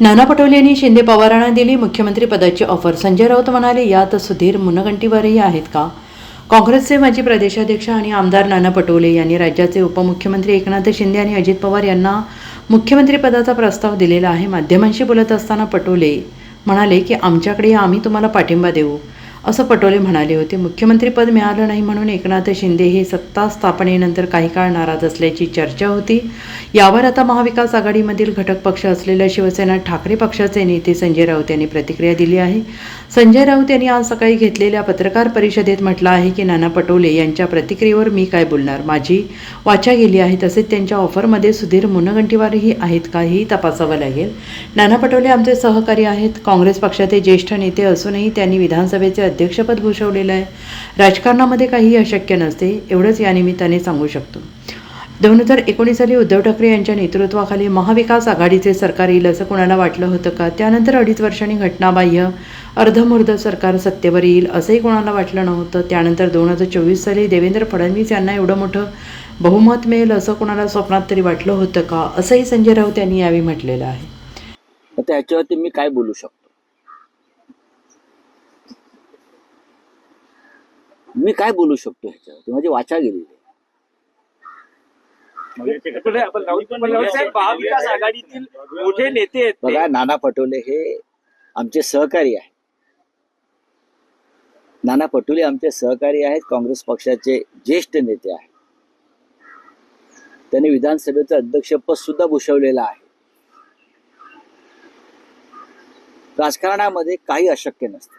नाना पटोले यांनी शिंदे पवारांना दिली मुख्यमंत्री पदाची ऑफर. संजय राऊत म्हणाले यात सुधीर मुनगंटीवारही आहेत का? काँग्रेसचे माजी प्रदेशाध्यक्ष आणि आमदार नाना पटोले यांनी राज्याचे उपमुख्यमंत्री एकनाथ शिंदे आणि अजित पवार यांना मुख्यमंत्रीपदाचा प्रस्ताव दिलेला आहे. माध्यमांशी बोलत असताना पटोले म्हणाले की आमच्याकडे आम्ही तुम्हाला पाठिंबा देऊ. असं पटोले म्हणाले होते. मुख्यमंत्रीपद मिळालं नाही म्हणून एकनाथ शिंदे हे सत्ता स्थापनेनंतर काही काळ नाराज असल्याची चर्चा होती. यावर आता महाविकास आघाडीमधील घटक पक्ष असलेल्या शिवसेना ठाकरे पक्षाचे नेते संजय राऊत यांनी प्रतिक्रिया दिली आहे. संजय राऊत यांनी आज सकाळी घेतलेल्या पत्रकार परिषदेत म्हटलं आहे की नाना पटोले यांच्या प्रतिक्रियेवर मी काय बोलणार? माझी वाचा गेली आहे तसेच त्यांच्या ऑफरमध्ये सुधीर मुनगंटीवारही आहेत का हेही तपासावं लागेल. नाना पटोले आमचे सहकारी आहेत. काँग्रेस पक्षाचे ज्येष्ठ नेते असूनही त्यांनी विधानसभेचे अध्यक्षपद भूषवलेलं आहे. राजकारणामध्ये काहीही अशक्य नसते एवढंच या निमित्ताने सांगू शकतो. दोन हजार एकोणीस साली उद्धव ठाकरे यांच्या नेतृत्वाखाली महाविकास आघाडीचे सरकार येईल असं कोणाला वाटलं होतं का? त्यानंतर अडीच वर्षांनी घटनाबाह्य अर्धमूर्ध सरकार सत्तेवर येईल असंही कोणाला वाटलं नव्हतं? त्यानंतर दोन हजार चोवीस साली देवेंद्र फडणवीस यांना एवढं मोठं बहुमत मिळेल असं कोणाला स्वप्नात तरी वाटलं होतं का? असंही संजय राऊत यांनी यावेळी म्हटलेलं आहे. त्याच्यावरती मी काय बोलू शकतो? मी काय बोलू शकतो ह्याच्यावरती माझी वाचा गेलेली आहे. महाविकास आघाडीतील मोठे नेते आहेत ते. बघा नाना पटोले हे आमचे सहकारी आहेत. नाना पटोले आमचे सहकारी आहेत काँग्रेस पक्षाचे ज्येष्ठ नेते आहेत. त्यांनी विधानसभेचं अध्यक्षपद सुद्धा भूषवलेलं आहे. राजकारणामध्ये काही अशक्य नसतं.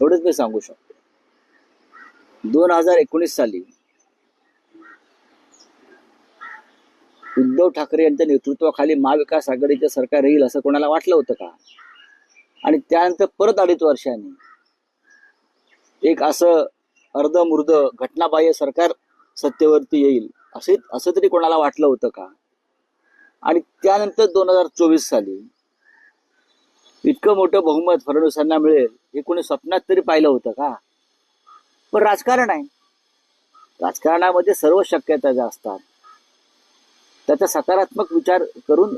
एवढंच मी सांगू शकतो. दोन हजार एकोणीस साली उद्धव ठाकरे यांच्या नेतृत्वाखाली महाविकास आघाडीचे सरकार येईल असं कोणाला वाटलं होतं का? आणि त्यानंतर परत अडीच वर्षांनी एक असं अर्धमुर्ध घटनाबाह्य सरकार सत्तेवरती येईल असे असं तरी कोणाला वाटलं होतं का? आणि त्यानंतर दोन हजार चोवीस साली इतकं मोठं बहुमत फडणवीसांना मिळेल हे कोणी स्वप्नात तरी पाहिलं होतं का? पण राजकारण आहे. राजकारणामध्ये सर्व शक्यता ज्या असतात त्याचा सकारात्मक विचार करून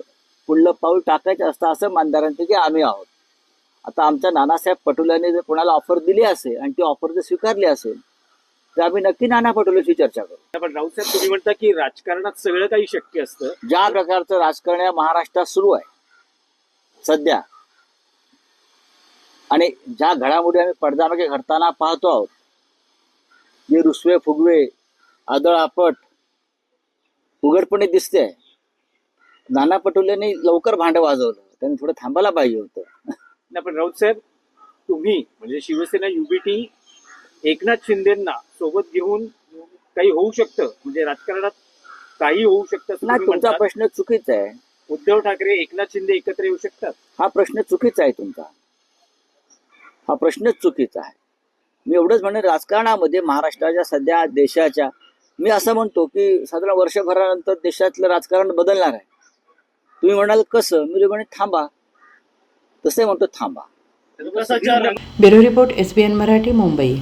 पुढलं पाऊल टाकायचं असतं असं मानदारांपैकी आम्ही आहोत. आता आमच्या नानासाहेब पटोलेने जर कोणाला ऑफर दिली असेल आणि ती ऑफर जर स्वीकारली असेल तर आम्ही नक्की नाना पटोलेशी चर्चा करू. पण राऊत साहेब तुम्ही म्हणता की राजकारणात सगळं काही शक्य असतं. ज्या प्रकारचं राजकारण या महाराष्ट्रात सुरू आहे सध्या आणि ज्या घडामोडी आम्ही पडद्यामागे घडताना पाहतो आहोत जे रुसवे फुगवे आदळापट उघडपणे दिसते. नाना पटोलेंनी लवकर भांडं वाजवलं. त्यांनी थोडं थांबायला पाहिजे होतं. पण राऊत साहेब तुम्ही म्हणजे शिवसेना युबीटी एकनाथ शिंदेना सोबत घेऊन काही होऊ शकतं? म्हणजे राजकारणात काही होऊ शकतं तुमचा. प्रश्न चुकीचा आहे. उद्धव ठाकरे एकनाथ शिंदे एकत्र येऊ शकतात? हा प्रश्न चुकीचा आहे तुमचा. हा प्रश्नच चुकीचा आहे. मी एवढंच म्हणेन राजकारणामध्ये महाराष्ट्राच्या सध्या देशाच्या मी असं म्हणतो की साधारण वर्षभरानंतर देशातलं राजकारण बदलणार आहे. तुम्ही म्हणाल कसं? मी म्हणे थांबा. तसे म्हणतो थांबा. Bureau report S B N Marathi Mumbai.